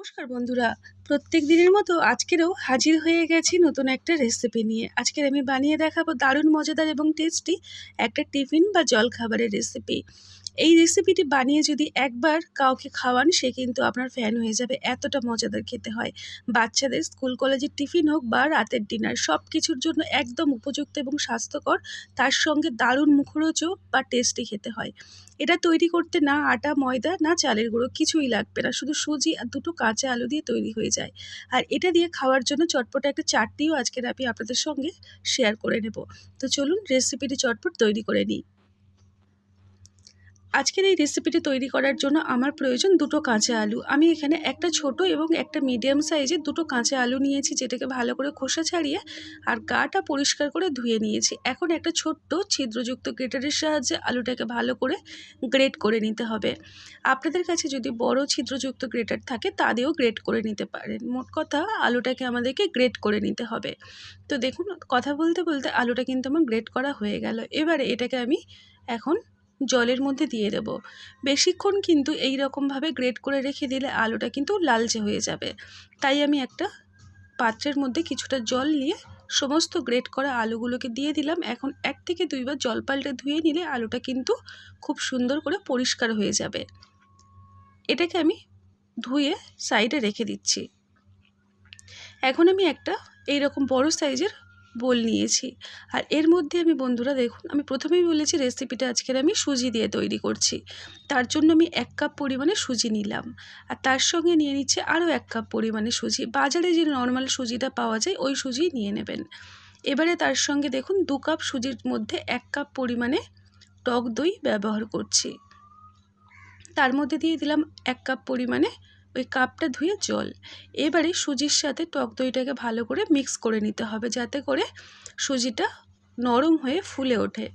নমস্কার বন্ধুরা। প্রত্যেক দিনের মতো আজকেরও হাজির হয়ে গেছি নতুন একটা রেসিপি নিয়ে। আজকের আমি বানিয়ে দেখাবো দারুণ, মজাদার এবং টেস্টি একটা টিফিন বা জলখাবারের রেসিপি এই রেসিপিটি বানিয়ে যদি একবার কাউকে খাওয়ান, সে কিন্তু আপনার ফ্যান হয়ে যাবে, এতটা মজাদার খেতে হয়। বাচ্চাদের স্কুল, কলেজের টিফিন হোক বা রাতের ডিনার সব কিছুর জন্য একদম উপযুক্ত এবং স্বাস্থ্যকর, তার সঙ্গে দারুণ মুখরোচক বা টেস্টি খেতে হয়। এটা তৈরি করতে না আটা, ময়দা, না চালের গুঁড়ো কিছুই লাগবে না, শুধু সুজি আর দুটো কাঁচা আলু দিয়ে তৈরি হয়ে যায়। আর এটা দিয়ে খাওয়ার জন্য চটপট একটা চাটনিও আজকের আমি আপনাদের সঙ্গে শেয়ার করে নেব। তো চলুন রেসিপিটি চটপট তৈরি করে নিই। আজকের এই রেসিপিটি তৈরি করার জন্য আমার প্রয়োজন দুটো কাঁচা আলু। আমি এখানে একটা ছোট এবং একটা মিডিয়াম সাইজের দুটো কাঁচা আলু নিয়েছি, যেটাকে ভালো করে খোসা ছাড়িয়ে আর গাটা পরিষ্কার করে ধুয়ে নিয়েছি। এখন একটা ছোট্ট ছিদ্রযুক্ত গ্রেটারের সাহায্যে আলুটাকে ভালো করে গ্রেট করে নিতে হবে। আপনাদের কাছে যদি বড় ছিদ্রযুক্ত গ্রেটার থাকে, তা দিয়েও গ্রেট করে নিতে পারেন। মোট কথা, আলুটাকে আমাদেরকে গ্রেট করে নিতে হবে। তো দেখুন, কথা বলতে বলতে আলুটা কিন্তু আমার গ্রেট করা হয়ে গেল। এবারে এটাকে আমি এখন জলের মধ্যে দিয়ে দেব। বেশিক্ষণ কিন্তু এই রকমভাবে গ্রেট করে রেখে দিলে আলুটা কিন্তু লালচে হয়ে যাবে। তাই আমি একটা পাত্রের মধ্যে কিছুটা জল নিয়ে সমস্ত গ্রেট করা আলুগুলোকে দিয়ে দিলাম। এখন এক থেকে দুইবার জল পাল্টে ধুয়ে নিলে আলুটা কিন্তু খুব সুন্দর করে পরিষ্কার হয়ে যাবে। এটাকে আমি ধুয়ে সাইডে রেখে দিচ্ছি। এখন আমি একটা এইরকম বড় সাইজের বোল নিয়েছি। আর এর মধ্যে আমি, বন্ধুরা দেখুন, আমি প্রথমেই বলেছি রেসিপিটা আজকের আমি সুজি দিয়ে তৈরি করছি। তার জন্য আমি এক কাপ পরিমাণে সুজি নিলাম। আর তার সঙ্গে নিয়ে নিচ্ছে আরও এক কাপ পরিমাণে সুজি। বাজারে যে নর্মাল সুজিটা পাওয়া যায়, ওই সুজি নিয়ে নেবেন। এবারে তার সঙ্গে দেখুন, দু কাপ সুজির মধ্যে এক কাপ পরিমাণে টক দই ব্যবহার করছি। তার মধ্যে দিয়ে দিলাম এক কাপ পরিমাণে ওই কাপটা ধুয়ে জল। এবারে সুজির সাথে টক দইটাকে ভালো করে মিক্স করে নিতে হবে যাতে করে সুজিটা নরম হয়ে ফুলে ওঠে।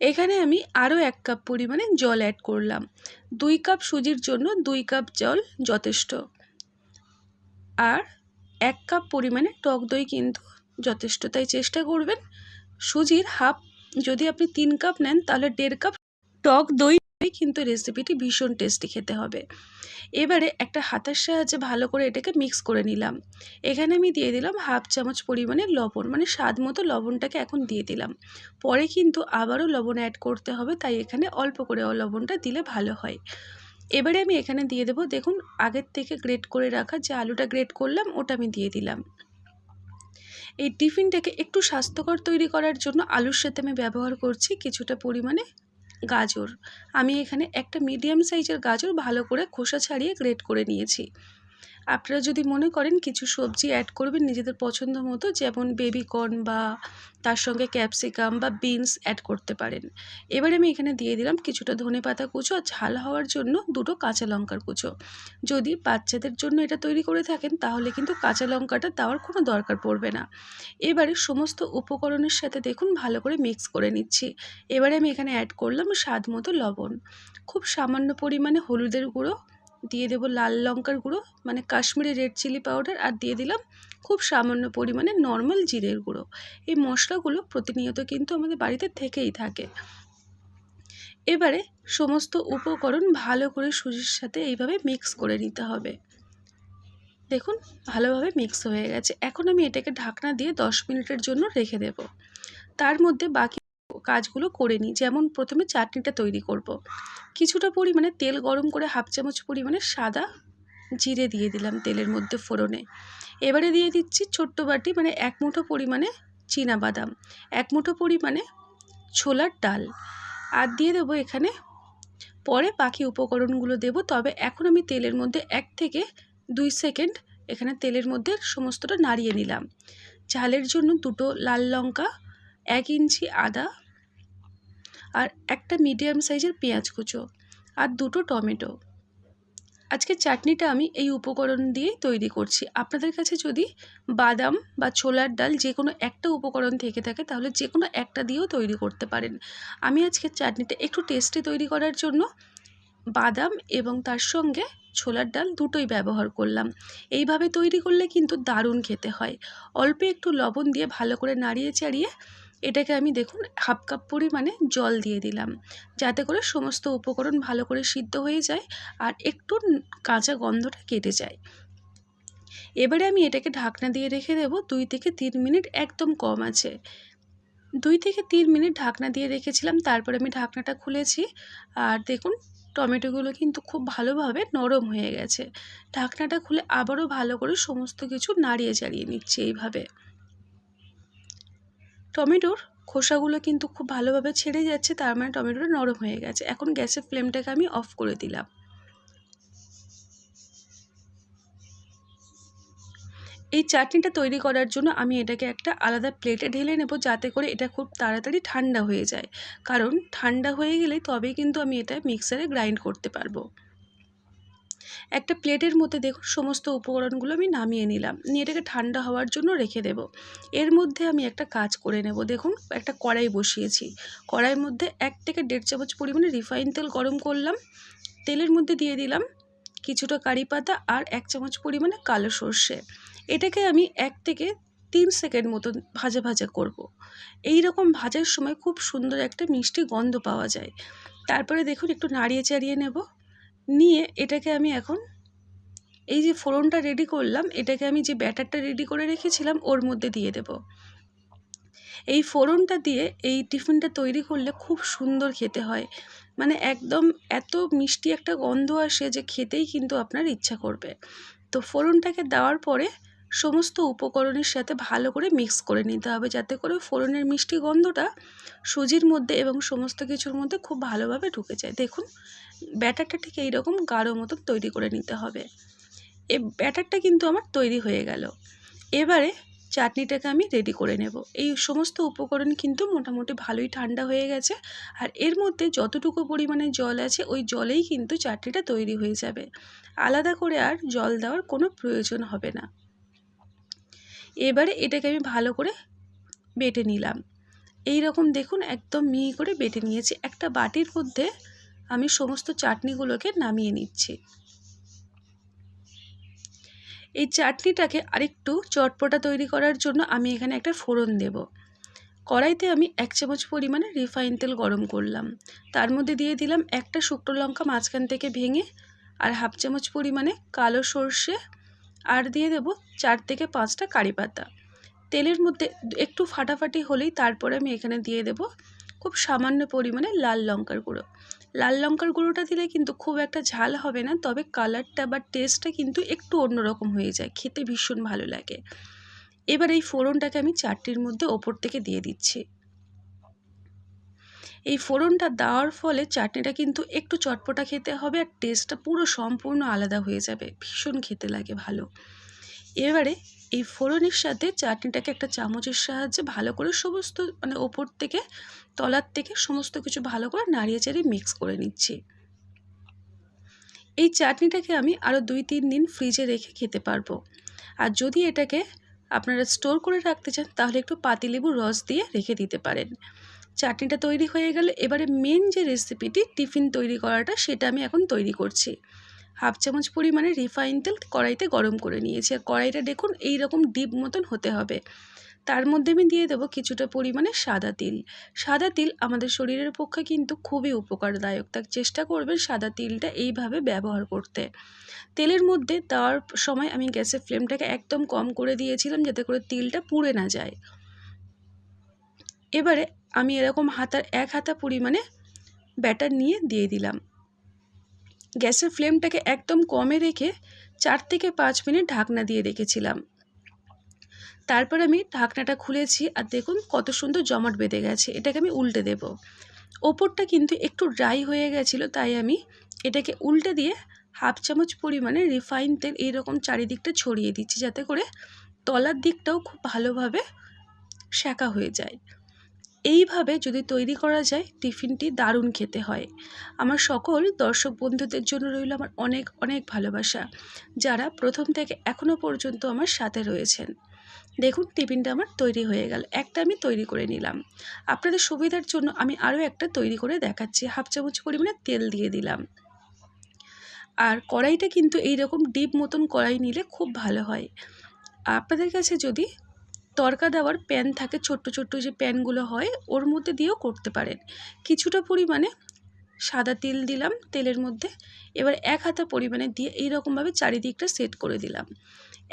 এখানে আমি আরও এক কাপ পরিমাণে জল অ্যাড করলাম। দুই কাপ সুজির জন্য দুই কাপ জল যথেষ্ট। আর এক কাপ পরিমাণে টক দই কিন্তু যথেষ্ট, তাই চেষ্টা করবেন সুজির হাফ যদি আপনি তিন কাপ নেন, তাহলে দেড় কাপ টক দই কিন্তু রেসিপিটি ভীষণ টেস্টি খেতে হবে। এবারে একটা হাতের সাহায্যে ভালো করে এটাকে মিক্স করে নিলাম। এখানে আমি দিয়ে দিলাম হাফ চামচ পরিমাণে লবণ মানে স্বাদ মতো লবণটাকে এখন দিয়ে দিলাম। পরে কিন্তু আবারও লবণ অ্যাড করতে হবে, তাই এখানে অল্প করে লবণটা দিলে ভালো হয়। এবারে আমি এখানে দিয়ে দেবো, দেখুন আগের থেকে গ্রেট করে রাখা যে আলুটা গ্রেট করলাম, ওটা আমি দিয়ে দিলাম। এই টিফিনটাকে একটু স্বাস্থ্যকর তৈরি করার জন্য আলুর সাথে আমি ব্যবহার করছি কিছুটা পরিমাণে গাজর। আমি এখানে একটা মিডিয়াম সাইজের গাজর ভালো করে খোসা ছাড়িয়ে গ্রেট করে নিয়েছি। আপনারা যদি মনে করেন কিছু সবজি অ্যাড করবেন নিজেদের পছন্দ মতো, যেমন বেবি কর্ন বা তার সঙ্গে ক্যাপসিকাম বা বিনস অ্যাড করতে পারেন। এবারে আমি এখানে দিয়ে দিলাম কিছুটা ধনে পাতা কুচো আর ঝাল হওয়ার জন্য দুটো কাঁচা লঙ্কার কুচো। যদি বাচ্চাদের জন্য এটা তৈরি করে থাকেন, তাহলে কিন্তু কাঁচা লঙ্কাটা দেওয়ার কোনো দরকার পড়বে না। এবারে সমস্ত উপকরণের সাথে দেখুন ভালো করে মিক্স করে নিচ্ছি। এবারে আমি এখানে অ্যাড করলাম স্বাদ মতো লবণ। খুব সামান্য পরিমাণে হলুদের গুঁড়ো দিয়ে দেবো লাল লঙ্কার গুঁড়ো মানে কাশ্মীরি রেড চিলি পাউডার আর দিয়ে দিলাম খুব সামান্য পরিমাণে নর্মাল জিরের গুঁড়ো। এই মশলাগুলো প্রতিনিয়ত কিন্তু আমাদের বাড়িতে থেকেই থাকে। এবারে সমস্ত উপকরণ ভালো করে সুজির সাথে এইভাবে মিক্স করে নিতে হবে। দেখুন, ভালোভাবে মিক্স হয়ে গেছে। এখন আমি এটাকে ঢাকনা দিয়ে দশ মিনিটের জন্য রেখে দেব। তার মধ্যে বাকি কাজগুলো করে নিই। যেমন প্রথমে চাটনিটা তৈরি করব। কিছুটা পরিমাণে তেল গরম করে হাফ চামচ পরিমাণে সাদা জিরে দিয়ে দিলাম তেলের মধ্যে ফোড়নে। এবারে দিয়ে দিচ্ছি ছোট্ট বাটি মানে এক মুঠো পরিমাণে বাদাম এক মুঠো পরিমাণে ছোলার ডাল। আর দিয়ে দেবো এখানে পরে বাকি উপকরণগুলো দেব। তবে এখন আমি তেলের মধ্যে এক থেকে দুই সেকেন্ড এখানে তেলের মধ্যে সমস্তটা নাড়িয়ে নিলাম। ঝালের জন্য দুটো লাল লঙ্কা, এক ইঞ্চি আদা আর একটা মিডিয়াম সাইজের পেঁয়াজ কুচো আর দুটো টমেটো। আজকে চাটনিটা আমি এই উপকরণ দিয়েই তৈরি করছি। আপনাদের কাছে যদি বাদাম বা ছোলার ডাল যে কোনো একটা উপকরণ থেকে থাকে, তাহলে যে কোনো একটা দিয়েও তৈরি করতে পারেন। আমি আজকে চাটনিটা একটু টেস্টি তৈরি করার জন্য বাদাম এবং তার সঙ্গে ছোলার ডাল দুটোই ব্যবহার করলাম। এইভাবে তৈরি করলে কিন্তু দারুণ খেতে হয়। অল্প একটু লবণ দিয়ে ভালো করে নাড়িয়ে চাড়িয়ে এটাকে আমি দেখুন হাফ কাপ পরিমাণে জল দিয়ে দিলাম। যাতে করে সমস্ত উপকরণ ভালো করে সিদ্ধ হয়ে যায় আর একটু কাঁচা গন্ধটা কেটে যায়। এবারে আমি এটাকে ঢাকনা দিয়ে রেখে দেবো, দুই থেকে তিন মিনিট একদম কম আছে। দুই থেকে তিন মিনিট ঢাকনা দিয়ে রেখেছিলাম, তারপরে আমি ঢাকনাটা খুলেছি আর দেখুন টমেটোগুলো কিন্তু খুব ভালোভাবে নরম হয়ে গেছে। ঢাকনাটা খুলে আবারও ভালো করে সমস্ত কিছু নাড়িয়ে চাড়িয়ে নিচ্ছি এইভাবে। টমেটোর খোসাগুলো কিন্তু খুব ভালোভাবে ছেড়ে যাচ্ছে, তার মানে টমেটোটা নরম হয়ে গেছে। এখন গ্যাসের ফ্লেমটাকে আমি অফ করে দিলাম। এই চাটনিটা তৈরি করার জন্য আমি এটাকে একটা আলাদা প্লেটে ঢেলে নেব, যাতে করে এটা খুব তাড়াতাড়ি ঠান্ডা হয়ে যায়। কারণ ঠান্ডা হয়ে গেলে তবে কিন্তু আমি এটা মিক্সারে গ্রাইন্ড করতে পারব। একটা প্লেটের মধ্যে দেখুন সমস্ত উপকরণগুলো আমি নামিয়ে নিলাম। নিয়ে এটাকে ঠান্ডা হওয়ার জন্য রেখে দেব। এর মধ্যে আমি একটা কাজ করে নেব। দেখুন, একটা কড়াই বসিয়েছি। কড়াইয়ের মধ্যে এক থেকে দেড় চামচ পরিমাণে রিফাইন তেল গরম করলাম। তেলের মধ্যে দিয়ে দিলাম কিছুটা কারি পাতা আর এক চামচ পরিমাণে কালো সর্ষে। এটাকে আমি এক থেকে তিন সেকেন্ড মতো ভাজা ভাজা করব। এই রকম ভাজার সময় খুব সুন্দর একটা মিষ্টি গন্ধ পাওয়া যায়। তারপরে দেখুন, একটু নাড়িয়ে চাড়িয়ে নেব। নিয়ে এটাকে আমি এখন এই যে ফোড়নটা রেডি করলাম, এটাকে আমি যে ব্যাটারটা রেডি করে রেখেছিলাম, ওর মধ্যে দিয়ে দেব। এই ফোড়নটা দিয়ে এই টিফিনটা তৈরি করলে খুব সুন্দর খেতে হয়। মানে একদম এত মিষ্টি একটা গন্ধ আসে যে খেতেই কিন্তু আপনার ইচ্ছা করবে। তো ফোড়নটাকে দেওয়ার পরে সমস্ত উপকরণের সাথে ভালো করে মিক্স করে নিতে হবে। যাতে করে ফোড়নের মিষ্টি গন্ধটা সুজির মধ্যে এবং সমস্ত কিছুর মধ্যে খুব ভালোভাবে ঢুকে যায়। দেখুন, ব্যাটারটা ঠিক এইরকম গাঢ় মতন তৈরি করে নিতে হবে। এ ব্যাটারটা কিন্তু আমার তৈরি হয়ে গেল। এবারে চাটনিটাকে আমি রেডি করে নেব। এই সমস্ত উপকরণ কিন্তু মোটামুটি ভালোই ঠান্ডা হয়ে গেছে আর এর মধ্যে যতটুকু পরিমাণে জল আছে, ওই জলেই কিন্তু চাটনিটা তৈরি হয়ে যাবে। আলাদা করে আর জল দেওয়ার কোনো প্রয়োজন হবে না। এবারে এটাকে আমি ভালো করে বেটে নিলাম। এই রকম দেখুন একদম মিহি করে বেটে নিয়েছি। একটা বাটির মধ্যে আমি সমস্ত চাটনিগুলোকে নামিয়ে নিচ্ছি। এই চাটনিটাকে আরেকটু চটপটা তৈরি করার জন্য আমি এখানে একটা ফোড়ন দেব। কড়াইতে আমি এক চামচ পরিমাণে রিফাইন তেল গরম করলাম। তার মধ্যে দিয়ে দিলাম একটা শুকনো লঙ্কা মাঝখান থেকে ভেঙে আর হাফ চামচ পরিমাণে কালো সর্ষে আর দিয়ে দেব চার থেকে পাঁচটা কারি পাতা। তেলের মধ্যে একটু ফাটাফাটি হলেই তারপরে আমি এখানে দিয়ে দেব খুব সামান্য পরিমাণে লাল লঙ্কার গুঁড়ো। লাল লঙ্কার গুঁড়োটা দিলে কিন্তু খুব একটা ঝাল হবে না, তবে কালারটা বা টেস্টটা কিন্তু একটু অন্যরকম হয়ে যায়, খেতে ভীষণ ভালো লাগে। এবার এই ফোড়নটাকে আমি চারটির মধ্যে ওপর থেকে দিয়ে দিচ্ছি। এই ফোড়নটা দেওয়ার ফলে চাটনিটা কিন্তু একটু চটপটা খেতে হবে আর টেস্টটা পুরো সম্পূর্ণ আলাদা হয়ে যাবে। ভীষণ খেতে লাগে ভালো। এবারে এই ফোড়নের সাথে চাটনিটাকে একটা চামচের সাহায্যে ভালো করে সমস্ত মানে ওপর থেকে, তলার থেকে সমস্ত কিছু ভালো করে নাড়িয়ে চাড়িয়ে মিক্স করে নিচ্ছি। এই চাটনিটাকে আমি আরও দুই তিন দিন ফ্রিজে রেখে খেতে পারব। আর যদি এটাকে আপনারা স্টোর করে রাখতে চান তাহলে একটু পাতিলেবুর রস দিয়ে রেখে দিতে পারেন। চাটনিটা তৈরি হয়ে গেলে এবারে মেন যে রেসিপিটি টিফিন তৈরি করাটা, সেটা আমি এখন তৈরি করছি। হাফ চামচ পরিমাণে রিফাইন তেল কড়াইতে গরম করে নিয়েছি। আর কড়াইটা দেখুন এই রকম ডিপ মতন হতে হবে। তার মধ্যে আমি দিয়ে দেবো কিছুটা পরিমাণে সাদা তিল। সাদা তিল আমাদের শরীরের পক্ষে কিন্তু খুবই উপকারদায়ক। তার চেষ্টা করবেন সাদা তিলটা এইভাবে ব্যবহার করতে। তেলের মধ্যে দেওয়ার সময় আমি গ্যাসের ফ্লেমটাকে একদম কম করে দিয়েছিলাম, যাতে করে তিলটা পুড়ে না যায়। এবারে আমি এরকম হাতার এক হাতা পরিমাণে ব্যাটার নিয়ে দিয়ে দিলাম। গ্যাসের ফ্লেমটাকে একদম কমে রেখে চার থেকে পাঁচ মিনিট ঢাকনা দিয়ে রেখেছিলাম। তারপর আমি ঢাকনাটা খুলেছি আর দেখুন কত সুন্দর জমাট বেঁধে গেছে, এটাকে আমি উল্টে দেব। ওপরটা কিন্তু একটু ড্রাই হয়ে গেছিল, তাই আমি এটাকে উল্টে দিয়ে হাফ চামচ পরিমাণে রিফাইন তেল এইরকম চারিদিকটা ছড়িয়ে দিচ্ছি, যাতে করে তলার দিকটাও খুব ভালোভাবে শেখা হয়ে যায়। এইভাবে যদি তৈরি করা যায়, টিফিনটি দারুণ খেতে হয়। আমার সকল দর্শক বন্ধুদের জন্য রইল আমার অনেক অনেক ভালোবাসা, যারা প্রথম থেকে এখনও পর্যন্ত আমার সাথে রয়েছেন। দেখুন, টিফিনটা আমার তৈরি হয়ে গেল। একটা আমি তৈরি করে নিলাম। আপনাদের সুবিধার জন্য আমি আরও একটা তৈরি করে দেখাচ্ছি। হাফ চামচ পরিমাণে তেল দিয়ে দিলাম। আর কড়াইটা কিন্তু এই রকম ডিপ মতন কড়াই নিলে খুব ভালো হয়। আপনাদের কাছে যদি তড়কা দেওয়ার প্যান থাকে, ছোট্ট ছোট্ট যে প্যানগুলো হয়, ওর মধ্যে দিয়েও করতে পারেন। কিছুটা পরিমাণে সাদা তিল দিলাম, তেলের মধ্যে। এবার এক হাতা পরিমাণে দিয়ে এইরকমভাবে চারিদিকটা সেট করে দিলাম।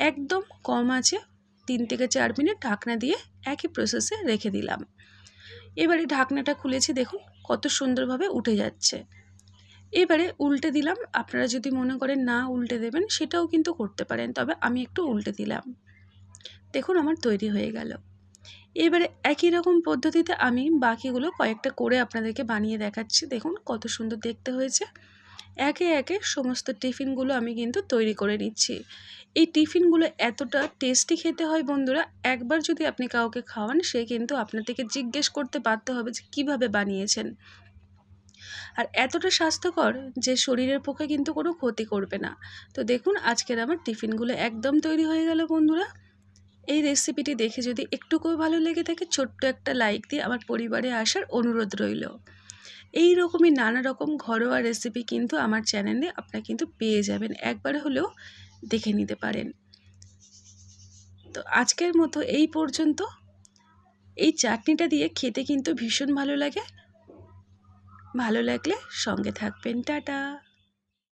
একদম কম আছে, তিন থেকে চার মিনিট ঢাকনা দিয়ে একই প্রসেসে রেখে দিলাম। এবারে ঢাকনাটা খুলেছি, দেখুন কত সুন্দরভাবে উঠে যাচ্ছে। এবারে উল্টে দিলাম, আপনারা যদি মনে করেন না উল্টে দেবেন, সেটাও কিন্তু করতে পারেন, তবে আমি একটু উল্টে দিলাম। দেখুন আমার তৈরি হয়ে গেল। এবারে একই রকম পদ্ধতিতে আমি বাকিগুলো কয়েকটা করে আপনাদেরকে বানিয়ে দেখাচ্ছি। দেখুন কত সুন্দর দেখতে হয়েছে। একে একে সমস্ত টিফিনগুলো আমি কিন্তু তৈরি করে নিচ্ছি। এই টিফিনগুলো এতটা টেস্টি খেতে হয় বন্ধুরা, একবার যদি আপনি কাউকে খাওয়ান, সে কিন্তু আপনার থেকে জিজ্ঞেস করতে বাধ্য হবে যে কীভাবে বানিয়েছেন। আর এতটা স্বাস্থ্যকর যে শরীরের পক্ষে কিন্তু কোনো ক্ষতি করবে না। তো দেখুন আজকের আমার টিফিনগুলো একদম তৈরি হয়ে গেল বন্ধুরা। এই রেসিপিটি দেখে যদি একটুকুও ভালো লেগে থাকে, ছোট্ট একটা লাইক দিয়ে আমার পরিবারে আসার অনুরোধ রইল। এই রকমই নানা রকম ঘরোয়া রেসিপি কিন্তু আমার চ্যানেলে আপনারা কিন্তু পেয়ে যাবেন। একবার হলেও দেখে নিতে পারেন। তো আজকের মতো এই পর্যন্ত। এই চাটনিটা দিয়ে খেতে কিন্তু ভীষণ ভালো লাগে। ভালো লাগলে সঙ্গে থাকবেন। টাটা!